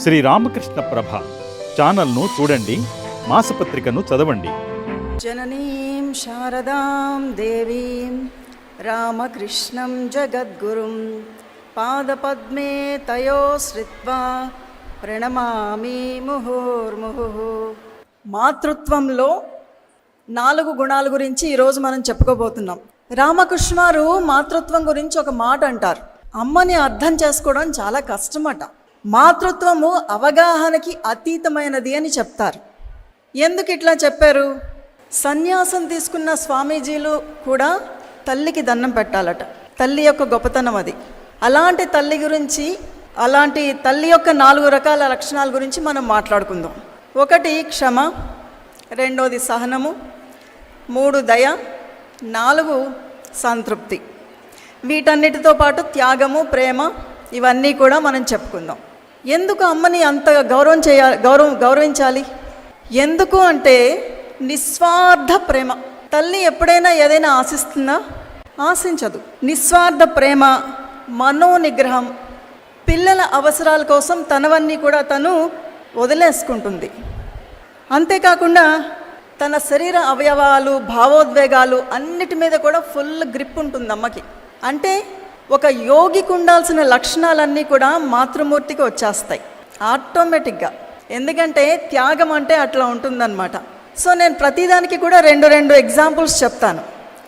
శ్రీ రామకృష్ణ ప్రభ ఛానల్ను చూడండి మాసపత్రికను చదవండి. జననీం శారదాం దేవీం రామకృష్ణం జగద్గురుం పాదపద్మే తయోశ్రిత్వా ప్రణమామి ముహుర్ముహు. మాతృత్వంలో నాలుగు గుణాల గురించి ఈరోజు మనం చెప్పుకోబోతున్నాం. రామకృష్ణారు మాతృత్వం గురించి ఒక మాట అంటారు. అమ్మని అర్థం చేసుకోవడం చాలా కష్టమట. మాతృత్వము అవగాహనకి అతీతమైనది అని చెప్తారు. ఎందుకు ఇట్లా చెప్పారు? సన్యాసం తీసుకున్న స్వామీజీలు కూడా తల్లికి దండం పెట్టాలట. తల్లి యొక్క గొప్పతనం అది. అలాంటి తల్లి గురించి అలాంటి తల్లి యొక్క నాలుగు రకాల లక్షణాల గురించి మనం మాట్లాడుకుందాం. ఒకటి క్షమ రెండోది సహనము మూడు దయ నాలుగు సంతృప్తి. వీటన్నిటితో పాటు త్యాగము ప్రేమ ఇవన్నీ కూడా మనం చెప్పుకుందాం. ఎందుకు అమ్మని అంత గౌరవం చేయాలి గౌరవం గౌరవించాలి? ఎందుకు అంటే నిస్వార్థ ప్రేమ. తల్లి ఎప్పుడైనా ఏదైనా ఆశిస్తుందా? ఆశించదు. నిస్వార్థ ప్రేమ మనోనిగ్రహం పిల్లల అవసరాల కోసం తనవన్నీ కూడా తను వదిలేసుకుంటుంది. అంతేకాకుండా తన శరీర అవయవాలు భావోద్వేగాలు అన్నిటి మీద కూడా ఫుల్ గ్రిప్ ఉంటుంది అమ్మకి అంటే ఒక యోగికి ఉండాల్సిన లక్షణాలన్నీ కూడా మాతృమూర్తికి వచ్చేస్తాయి. ఆటోమేటిక్గా. ఎందుకంటే త్యాగం అంటే అట్లా ఉంటుందన్నమాట. సో నేను ప్రతిదానికి కూడా రెండు రెండు ఎగ్జాంపుల్స్ చెప్తాను.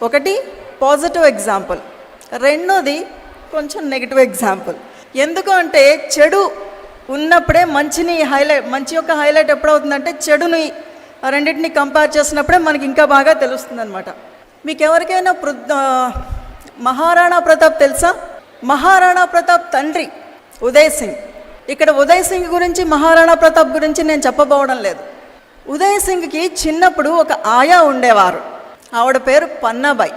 ఒకటి పాజిటివ్ ఎగ్జాంపుల్. రెండోది కొంచెం నెగిటివ్ ఎగ్జాంపుల్. ఎందుకు అంటే చెడు ఉన్నప్పుడే మంచిని హైలైట్ మంచి యొక్క హైలైట్ ఎప్పుడవుతుందంటే చెడుని రెండింటిని కంపేర్ చేసినప్పుడే మనకి ఇంకా బాగా తెలుస్తుంది అనమాట మీకు ఎవరికైనా పృ- మహారాణా ప్రతాప్ తెలుసా? మహారాణా ప్రతాప్ తండ్రి ఉదయ్ సింగ్. ఇక్కడ ఉదయ్ సింగ్ గురించి మహారాణా ప్రతాప్ గురించి నేను చెప్పబోవడం లేదు. ఉదయ్ సింగ్కి చిన్నప్పుడు ఒక ఆయా ఉండేవారు. ఆవిడ పేరు పన్నాబాయ్.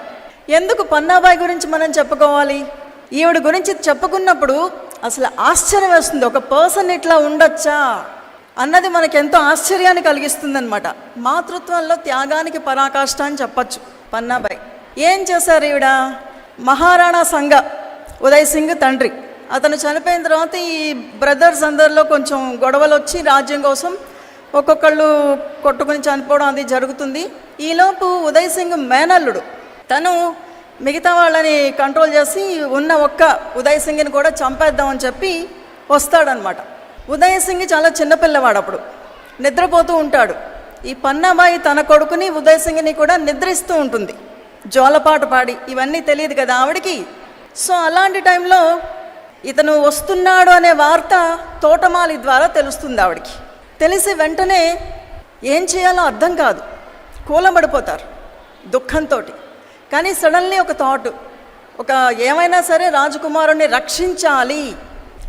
ఎందుకు పన్నాబాయ్ గురించి మనం చెప్పుకోవాలి? ఈవిడ గురించి చెప్పుకున్నప్పుడు అసలు ఆశ్చర్యం వేస్తుంది. ఒక పర్సన్ ఇట్లా ఉండొచ్చా? అన్నది మనకు ఎంతో ఆశ్చర్యాన్ని కలిగిస్తుందనమాట మాతృత్వంలో త్యాగానికి పరాకాష్ట అని చెప్పచ్చు పన్నాబాయ్. ఏం చేశారు ఈవిడ? మహారాణా సంఘ ఉదయ్ సింగ్ తండ్రి. అతను చనిపోయిన తర్వాత ఈ బ్రదర్స్ అందరిలో కొంచెం గొడవలు వచ్చి రాజ్యం కోసం ఒక్కొక్కళ్ళు కొట్టుకుని చనిపోవడం అది జరుగుతుంది. ఈలోపు ఉదయ్ సింగ్ మేనల్లుడు. తను మిగతా వాళ్ళని కంట్రోల్ చేసి ఉన్న ఒక్క ఉదయ్ సింగ్ని కూడా చంపేద్దామని చెప్పి వస్తాడనమాట ఉదయ్ సింగ్ చాలా చిన్నపిల్లవాడు అప్పుడు. నిద్రపోతూ ఉంటాడు. ఈ పన్నాబాయి తన కొడుకుని ఉదయ్ సింగ్ని కూడా నిద్రిస్తూ ఉంటుంది. జోలపాట పాడి ఇవన్నీ తెలియదు కదా ఆవిడకి. సో అలాంటి టైంలో ఇతను వస్తున్నాడు అనే వార్త తోటమాలి ద్వారా తెలుస్తుంది ఆవిడకి. తెలిసి వెంటనే ఏం చేయాలో అర్థం కాదు. కూలబడిపోతారు దుఃఖంతో కానీ సడన్లీ ఒక థాట్ ఒక ఏమైనా సరే రాజకుమారుణ్ణి రక్షించాలి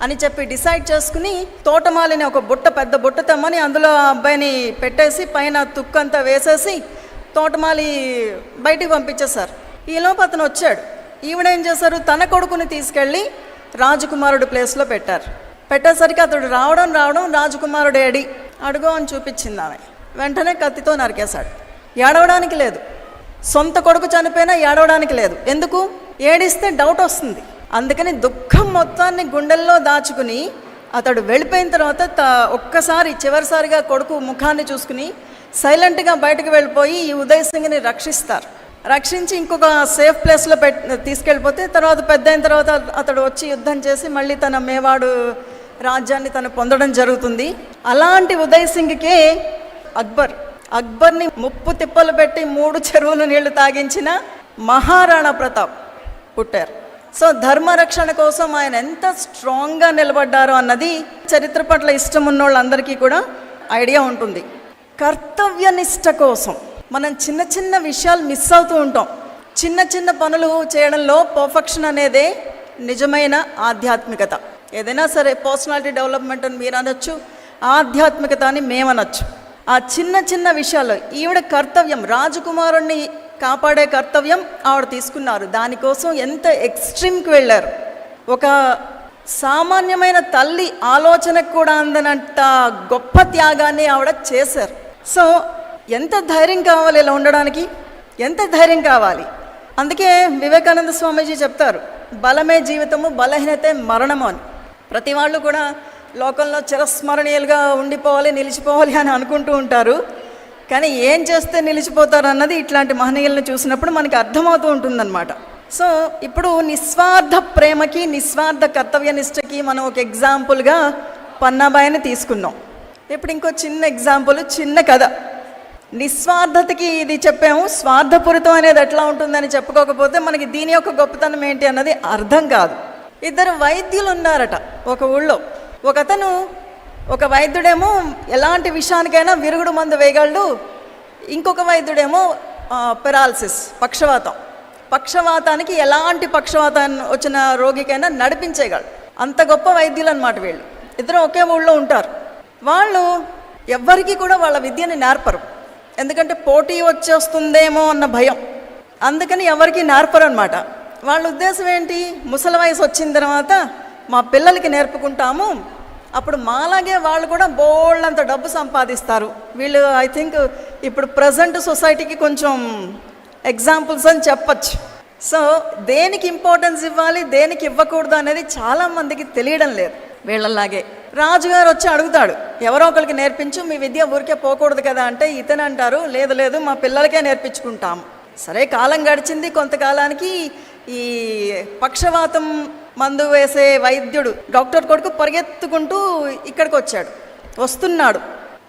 అని చెప్పి డిసైడ్ చేసుకుని తోటమాలిని ఒక బుట్ట పెద్ద బుట్ట తెమ్మని అందులో ఆ అబ్బాయిని పెట్టేసి పైన తుక్కంతా వేసేసి తోటమాలి బయటికి పంపించేశారు ఈలోపు అతను వచ్చాడు. ఈవిడేం చేశారు? తన కొడుకుని తీసుకెళ్ళి రాజకుమారుడు ప్లేస్లో పెట్టారు. పెట్టేసరికి అతడు రావడం రావడం రాజకుమారుడు ఏడి అడుగు అని చూపించింది ఆమె. వెంటనే కత్తితో నరికేశాడు. ఏడవడానికి లేదు. సొంత కొడుకు చనిపోయినా ఏడవడానికి లేదు. ఎందుకు? ఏడిస్తే డౌట్ వస్తుంది. అందుకని దుఃఖం మొత్తాన్ని గుండెల్లో దాచుకుని అతడు వెళ్ళిపోయిన తర్వాత త ఒక్కసారి చివరిసారిగా కొడుకు ముఖాన్ని చూసుకుని సైలెంట్గా బయటకు వెళ్ళిపోయి ఈ ఉదయ్ సింగ్ని రక్షిస్తారు. రక్షించి ఇంకొక సేఫ్ ప్లేస్లో పెట్ తీసుకెళ్ళిపోతే తర్వాత పెద్ద అయిన తర్వాత అతడు వచ్చి యుద్ధం చేసి మళ్ళీ తన మేవాడు రాజ్యాన్ని తను పొందడం జరుగుతుంది. అలాంటి ఉదయ్ సింగ్కే అక్బర్ అక్బర్ని ముప్పు తిప్పలు పెట్టి మూడు చెరువులు నీళ్ళు తాగించిన మహారాణా ప్రతాప్ పుట్టారు. సో ధర్మరక్షణ కోసం ఆయన ఎంత స్ట్రాంగ్గా నిలబడ్డారో అన్నది చరిత్ర పట్ల ఇష్టం ఉన్న వాళ్ళందరికీ కూడా ఐడియా ఉంటుంది. కర్తవ్యనిష్ట కోసం. మనం చిన్న చిన్న విషయాలు మిస్ అవుతూ ఉంటాం. చిన్న చిన్న పనులు చేయడంలో పర్ఫెక్షన్ అనేదే నిజమైన ఆధ్యాత్మికత. ఏదైనా సరే పర్సనాలిటీ డెవలప్మెంట్ అని మీరు అనొచ్చు ఆధ్యాత్మికత అని మేమనొచ్చు ఆ చిన్న చిన్న విషయాలు ఈవిడ కర్తవ్యం రాజకుమారుణ్ణి కాపాడే కర్తవ్యం ఆవిడ తీసుకున్నారు. దానికోసం ఎంత ఎక్స్ట్రీమ్కి వెళ్ళారు. ఒక సామాన్యమైన తల్లి ఆలోచనకు కూడా అందనంత గొప్ప త్యాగాన్ని ఆవిడ చేశారు. సో ఎంత ధైర్యం కావాలి ఇలా ఉండడానికి? ఎంత ధైర్యం కావాలి? అందుకే వివేకానంద స్వామీజీ చెప్తారు బలమే జీవితము బలహీనతే మరణము అని. ప్రతి వాళ్ళు కూడా లోకంలో చిరస్మరణీయులుగా ఉండిపోవాలి నిలిచిపోవాలి అని అనుకుంటూ ఉంటారు. కానీ ఏం చేస్తే నిలిచిపోతారు అన్నది ఇట్లాంటి మహనీయులను చూసినప్పుడు మనకి అర్థమవుతూ ఉంటుందన్నమాట. సో ఇప్పుడు నిస్వార్థ ప్రేమకి నిస్వార్థ కర్తవ్య నిష్ఠకి మనం ఒక ఎగ్జాంపుల్గా పన్నాబాయిని తీసుకున్నాం ఇప్పుడు ఇంకో చిన్న ఎగ్జాంపుల్ చిన్న కథ. నిస్వార్థతకి ఇది చెప్పాము స్వార్థపూరితం అనేది ఎట్లా ఉంటుందని చెప్పుకోకపోతే మనకి దీని యొక్క గొప్పతనం ఏంటి అన్నది అర్థం కాదు. ఇద్దరు వైద్యులు ఉన్నారట ఒక ఊళ్ళో. ఒక అతను ఒక వైద్యుడేమో ఎలాంటి విషయానికైనా విరుగుడు మందు వేయగలడు. ఇంకొక వైద్యుడేమో పెరాలసిస్ పక్షవాతం. పక్షవాతానికి ఎలాంటి పక్షవాతం వచ్చిన రోగికైనా నడిపించేయగలడు. అంత గొప్ప వైద్యులు అనమాట వీళ్ళు. ఇద్దరు ఒకే ఊళ్ళో ఉంటారు. వాళ్ళు ఎవ్వరికీ కూడా వాళ్ళ విద్యని నేర్పరు. ఎందుకంటే పోటీ వచ్చేస్తుందేమో అన్న భయం. అందుకని ఎవరికి నేర్పరు అనమాట వాళ్ళ ఉద్దేశం ఏంటి? ముసలి వయసు వచ్చిన తర్వాత మా పిల్లలకి నేర్పుకుంటాము. అప్పుడు మాలాగే వాళ్ళు కూడా బోళ్ళంత డబ్బు సంపాదిస్తారు. వీళ్ళు ఐ థింక్ ఇప్పుడు ప్రజెంట్ సొసైటీకి కొంచెం ఎగ్జాంపుల్స్ అని చెప్పచ్చు. సో దేనికి ఇంపార్టెన్స్ ఇవ్వాలి దేనికి ఇవ్వకూడదు అనేది చాలా మందికి తెలియడం లేదు. వీళ్ళలాగే. రాజుగారు వచ్చి అడుగుతాడు ఎవరో ఒకరికి నేర్పించు మీ విద్య ఊరికే పోకూడదు కదా అంటే ఇతను అంటారు లేదు లేదు మా పిల్లలకే నేర్పించుకుంటాం సరే కాలం గడిచింది కొంతకాలానికి ఈ పక్షవాతం మందు వేసే వైద్యుడు డాక్టర్ కొడుకు పరిగెత్తుకుంటూ ఇక్కడికి వచ్చాడు వస్తున్నాడు.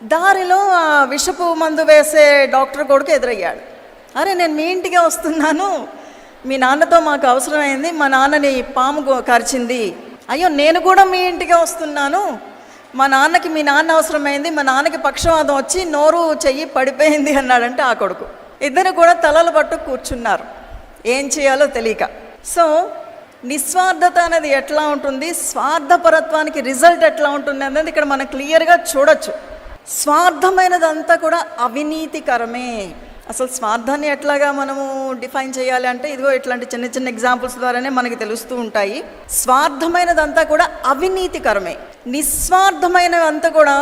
దారిలో ఆ విషపు మందు వేసే డాక్టర్ కొడుకు ఎదురయ్యాడు. అరే నేను మీ ఇంటికే వస్తున్నాను. మీ నాన్నతో మాకు అవసరమైంది మా నాన్నని పాము కరిచింది అయ్యో నేను కూడా మీ ఇంటికే వస్తున్నాను. మా నాన్నకి మీ నాన్న అవసరమైంది మా నాన్నకి పక్షవాదం వచ్చి నోరు చెయ్యి పడిపోయింది అన్నాడంటే ఆ కొడుకు. ఇద్దరు కూడా తలలు పట్టు కూర్చున్నారు. ఏం చేయాలో తెలియక. సో నిస్వార్థత అనేది ఎట్లా ఉంటుంది? స్వార్థపరత్వానికి రిజల్ట్ ఎట్లా ఉంటుంది అనేది ఇక్కడ మనం క్లియర్గా చూడొచ్చు. స్వార్థమైనదంతా కూడా అవినీతికరమే. అసలు స్వార్థాన్ని ఎట్లాగా మనము డిఫైన్ చేయాలి అంటే ఇదిగో ఇట్లాంటి చిన్న చిన్న ఎగ్జాంపుల్స్ ద్వారానే మనకి తెలుస్తూ ఉంటాయి. స్వార్థమైనదంతా కూడా అవినీతికరమే. నిస్వార్థమైనదంతా కూడా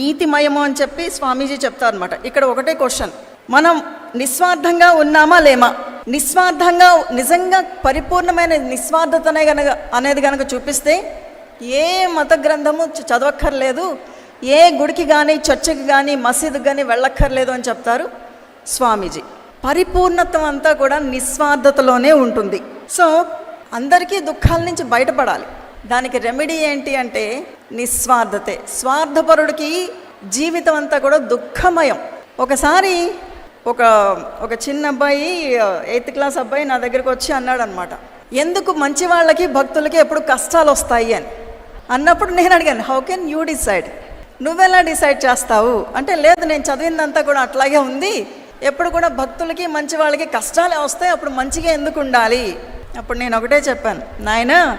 నీతిమయము అని చెప్పి స్వామీజీ చెప్తారు అనమాట ఇక్కడ ఒకటే క్వశ్చన్ మనం నిస్వార్థంగా ఉన్నామా లేమా? నిస్వార్థంగా నిజంగా పరిపూర్ణమైన నిస్వార్థతనే గనక అనేది గనక చూపిస్తే ఏ మత గ్రంథము చదవక్కర్లేదు ఏ గుడికి కానీ చర్చికి కానీ మసీదుకి కానీ వెళ్ళక్కర్లేదు అని చెప్తారు. స్వామీజీ. పరిపూర్ణత్వం అంతా కూడా నిస్వార్థతలోనే ఉంటుంది. సో అందరికీ దుఃఖాల నుంచి బయటపడాలి. దానికి రెమెడీ ఏంటి అంటే నిస్వార్థతే. స్వార్థపరుడికి జీవితం అంతా కూడా దుఃఖమయం. ఒకసారి ఒక ఒక చిన్న అబ్బాయి ఎయిత్ క్లాస్ అబ్బాయి నా దగ్గరికి వచ్చి అన్నాడు అనమాట ఎందుకు మంచి వాళ్ళకి భక్తులకి ఎప్పుడు కష్టాలు వస్తాయి? అని. అన్నప్పుడు నేను అడిగాను హౌ కెన్ యూ డిసైడ్ నువ్వెలా డిసైడ్ చేస్తావు? అంటే లేదు నేను చదివిందంతా కూడా అట్లాగే ఉంది. ఎప్పుడు కూడా భక్తులకి మంచి వాళ్ళకి కష్టాలే వస్తాయి అప్పుడు మంచిగా ఎందుకు ఉండాలి? అప్పుడు నేను ఒకటే చెప్పాను. నాయన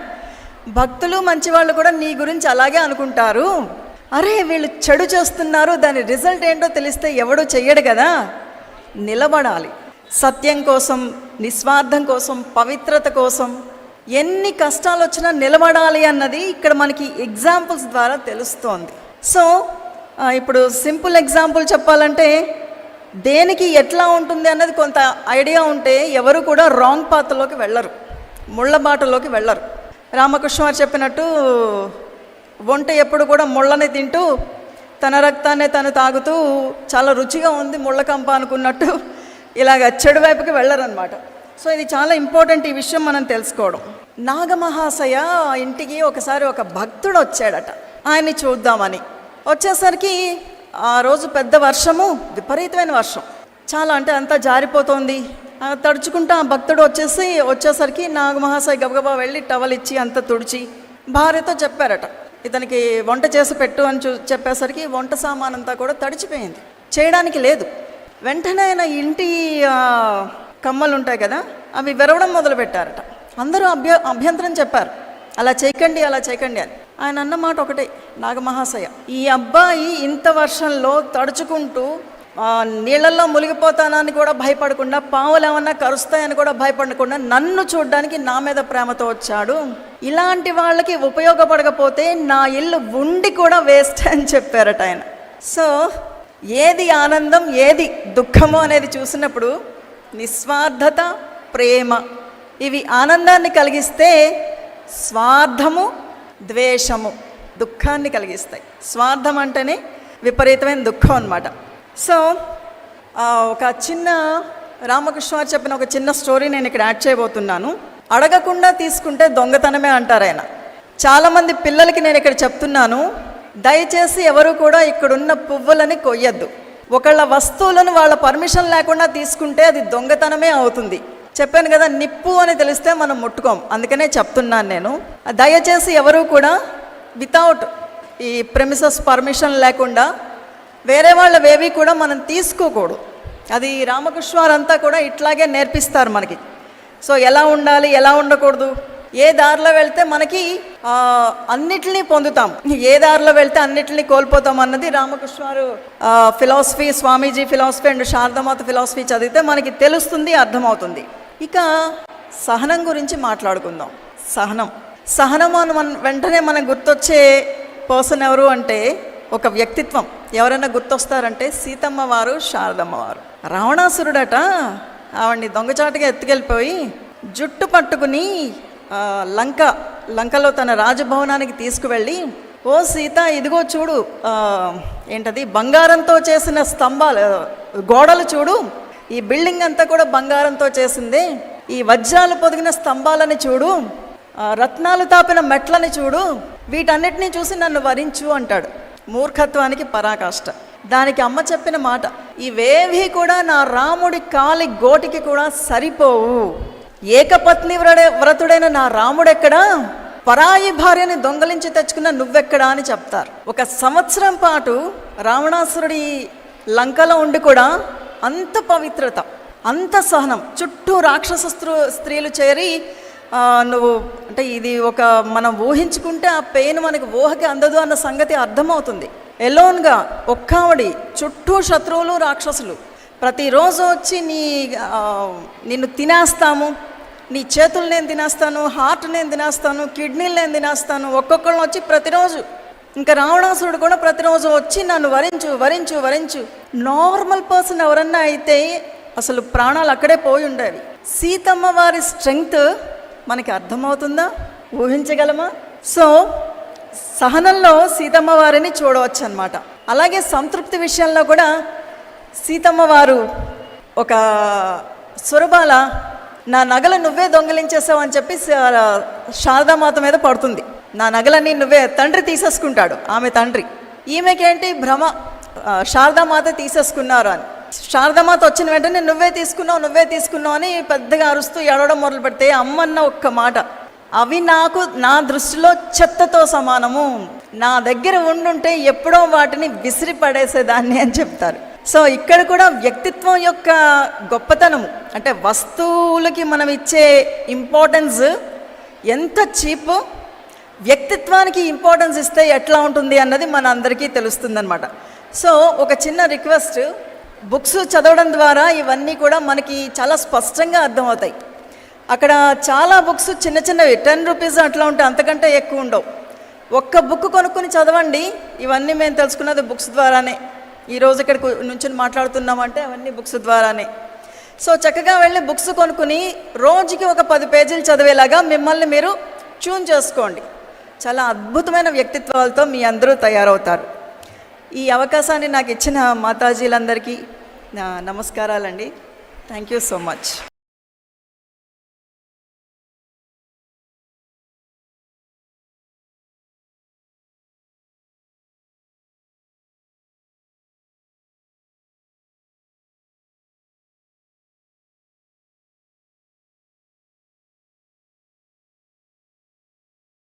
భక్తులు మంచివాళ్ళు కూడా నీ గురించి అలాగే అనుకుంటారు. అరే వీళ్ళు చెడు చేస్తున్నారు దాని రిజల్ట్ ఏంటో తెలిస్తే ఎవడు చెయ్యడు కదా. నిలబడాలి. సత్యం కోసం నిస్వార్థం కోసం పవిత్రత కోసం ఎన్ని కష్టాలు వచ్చినా నిలబడాలి అన్నది ఇక్కడ మనకి ఎగ్జాంపుల్స్ ద్వారా తెలుస్తోంది. సో ఇప్పుడు సింపుల్ ఎగ్జాంపుల్ చెప్పాలంటే దేనికి ఎట్లా ఉంటుంది అన్నది కొంత ఐడియా ఉంటే ఎవరు కూడా రాంగ్ పాత్రలోకి వెళ్ళరు ముళ్ళ బాటలోకి వెళ్ళరు. రామకృష్ణ వారు చెప్పినట్టు వంట ఎప్పుడు కూడా ముళ్ళని తింటూ తన రక్తాన్ని తను తాగుతూ చాలా రుచిగా ఉంది ముళ్ళకంప అనుకున్నట్టు ఇలాగ చెడు వైపుకి వెళ్ళరనమాట సో ఇది చాలా ఇంపార్టెంట్ ఈ విషయం మనం తెలుసుకోవడం. నాగమహాశయ ఇంటికి ఒకసారి ఒక భక్తుడు వచ్చాడట. ఆయన్ని చూద్దామని. వచ్చేసరికి ఆ రోజు పెద్ద వర్షము విపరీతమైన వర్షం. చాలా అంటే అంతా జారిపోతోంది. తడుచుకుంటా ఆ భక్తుడు వచ్చేసి వచ్చేసరికి నాగమహాశయ గబగబా వెళ్ళి టవల్ ఇచ్చి అంత తుడిచి భార్యతో చెప్పారట. ఇతనికి వంట చేసి పెట్టు అని చూ చెప్పేసరికి వంట సామాన్ అంతా కూడా తడిచిపోయింది. చేయడానికి లేదు. వెంటనే ఆయన ఇంటి కమ్మలు ఉంటాయి కదా అవి విరవడం మొదలు పెట్టారట అందరూ అభ్య అభ్యంతరం చెప్పారు. అలా చేయకండి అలా చేయకండి అని. ఆయన అన్నమాట ఒకటే నాగమహాశయ. ఈ అబ్బాయి ఇంత వర్షంలో తడుచుకుంటూ నీళ్ళల్లో మునిగిపోతానని కూడా భయపడకుండా పావులు ఏమన్నా కరుస్తాయని కూడా భయపడకుండా నన్ను చూడడానికి నా మీద ప్రేమతో వచ్చాడు. ఇలాంటి వాళ్ళకి ఉపయోగపడకపోతే నా ఇల్లు ఉండి కూడా వేస్ట్ అని చెప్పారట ఆయన. సో ఏది ఆనందం ఏది దుఃఖము అనేది చూసినప్పుడు నిస్వార్థత ప్రేమ ఇవి ఆనందాన్ని కలిగిస్తే స్వార్థము ద్వేషము దుఃఖాన్ని కలిగిస్తాయి. స్వార్థం అంటేనే విపరీతమైన దుఃఖం అనమాట సో ఒక చిన్న రామకృష్ణ చెప్పిన ఒక చిన్న స్టోరీ నేను ఇక్కడ యాడ్ చేయబోతున్నాను. అడగకుండా తీసుకుంటే దొంగతనమే అంటారు ఆయన. చాలామంది పిల్లలకి నేను ఇక్కడ చెప్తున్నాను దయచేసి ఎవరు కూడా ఇక్కడున్న పువ్వులని కొయ్యద్దు. ఒకళ్ళ వస్తువులను వాళ్ళ పర్మిషన్ లేకుండా తీసుకుంటే అది దొంగతనమే అవుతుంది. చెప్పాను కదా నిప్పు అని తెలిస్తే మనం ముట్టుకోం. అందుకనే చెప్తున్నాను నేను. దయచేసి ఎవరు కూడా వితౌట్ ఈ ప్రెమిసెస్ పర్మిషన్ లేకుండా వేరే వాళ్ళవేవి కూడా మనం తీసుకోకూడదు. అది రామకృష్ణారంతా కూడా ఇట్లాగే నేర్పిస్తారు మనకి. సో ఎలా ఉండాలి ఎలా ఉండకూడదు? ఏ దారిలో వెళ్తే మనకి అన్నిటినీ పొందుతాం. ఏ దారిలో వెళ్తే అన్నిటినీ కోల్పోతాం అన్నది రామకృష్ణారు philosophy Swamiji philosophy and Saradamata philosophy చదివితే మనకి తెలుస్తుంది అర్థమవుతుంది. ఇక సహనం గురించి మాట్లాడుకుందాం. సహనం. సహనం అని మన వెంటనే మనకు గుర్తొచ్చే పర్సన్ ఎవరు అంటే ఒక వ్యక్తిత్వం. ఎవరైనా గుర్తొస్తారంటే సీతమ్మ వారు శారదమ్మ వారు రావణాసురుడట ఆవిడ్ని దొంగచాటుగా ఎత్తుకెళ్ళిపోయి జుట్టు పట్టుకుని లంక లంకలో తన రాజభవనానికి తీసుకువెళ్ళి ఓ సీత ఇదిగో చూడు ఏంటది బంగారంతో చేసిన స్తంభాలు గోడలు చూడు ఈ బిల్డింగ్ అంతా కూడా బంగారంతో చేసింది. ఈ వజ్రాలు పొదిగిన స్తంభాలని చూడు రత్నాలు తాపిన మెట్లని చూడు వీటన్నిటినీ చూసి నన్ను వరించు అంటాడు. మూర్ఖత్వానికి పరాకాష్ట. దానికి అమ్మ చెప్పిన మాట ఇవేవి కూడా నా రాముడి కాలి గోటికి కూడా సరిపోవు. ఏకపత్ని వ్రడే వ్రతుడైన నా రాముడెక్కడా? పరాయి భార్యని దొంగలించి తెచ్చుకున్న నువ్వెక్కడా? అని చెప్తారు. ఒక సంవత్సరం పాటు రావణాసురుడి లంకలో ఉండి కూడా అంత పవిత్రత అంత సహనం. చుట్టూ రాక్షస స్త్రీలు చేరి నువ్వు అంటే ఇది ఒక మనం ఊహించుకుంటే ఆ పెయిన్ మనకి ఊహకి అందదు అన్న సంగతి అర్థమవుతుంది. ఎలోన్గా ఒక్కావడి చుట్టూ శత్రువులు రాక్షసులు. ప్రతిరోజు వచ్చి నీ నిన్ను తినేస్తాము. నీ చేతులు నేను తినేస్తాను హార్ట్ నేను తినేస్తాను కిడ్నీలు నేను తినేస్తాను. ఒక్కొక్కళ్ళు వచ్చి ప్రతిరోజు ఇంకా రావణాసురుడు కూడా ప్రతిరోజు వచ్చి నన్ను వరించు వరించు వరించు. నార్మల్ పర్సన్ ఎవరన్నా అయితే అసలు ప్రాణాలు అక్కడే పోయి ఉండేవి. సీతమ్మ వారి స్ట్రెంగ్త్ మనకి అర్థమవుతుందా? ఊహించగలమా? సో సహనంలో సీతమ్మ వారిని చూడవచ్చు అనమాట అలాగే సంతృప్తి విషయంలో కూడా సీతమ్మ వారు ఒక సురబాల నా నగలు నువ్వే దొంగిలించేసావు అని చెప్పి శారదామాత మీద పడుతుంది. నా నగలన్నీ నువ్వే తండ్రి తీసేసుకుంటాడు. ఆమె తండ్రి. ఈమెకేంటి? భ్రమ. శారదామాత తీసేసుకున్నారు అని. శారదామాత వచ్చిన వెంటనే నువ్వే తీసుకున్నావు నువ్వే తీసుకున్నావు అని పెద్దగా అరుస్తూ ఏడవడం మొదలు పెడితే అమ్మన్న ఒక్క మాట. అవి నాకు నా దృష్టిలో చెత్తతో సమానము. నా దగ్గర ఉండుంటే ఎప్పుడో వాటిని విసిరి పడేసేదాన్ని అని చెప్తారు. సో ఇక్కడ కూడా వ్యక్తిత్వం యొక్క గొప్పతనము. అంటే వస్తువులకి మనం ఇచ్చే ఇంపార్టెన్స్ ఎంత చీప్ వ్యక్తిత్వానికి ఇంపార్టెన్స్ ఇస్తే ఎట్లా ఉంటుంది అన్నది మన అందరికీ తెలుస్తుందన్నమాట. సో ఒక చిన్న రిక్వెస్ట్ బుక్స్ చదవడం ద్వారా ఇవన్నీ కూడా మనకి చాలా స్పష్టంగా అర్థమవుతాయి. అక్కడ చాలా బుక్స్ చిన్న చిన్నవి టెన్ రూపీస్ అట్లా ఉంటే అంతకంటే ఎక్కువ ఉండవు. ఒక్క బుక్ కొనుక్కొని చదవండి ఇవన్నీ మేము తెలుసుకున్నది బుక్స్ ద్వారానే. ఈరోజు ఇక్కడ నుంచి మాట్లాడుతున్నామంటే అవన్నీ బుక్స్ ద్వారానే. సో చక్కగా వెళ్ళి బుక్స్ కొనుక్కుని రోజుకి ఒక పది పేజీలు చదివేలాగా మిమ్మల్ని మీరు ట్యూన్ చేసుకోండి. చాలా అద్భుతమైన వ్యక్తిత్వాలతో మీ అందరూ తయారవుతారు. ఈ అవకాశాన్ని నాకు ఇచ్చిన మాతాజీలందరికీ నమస్కారాలండి. Thank you so much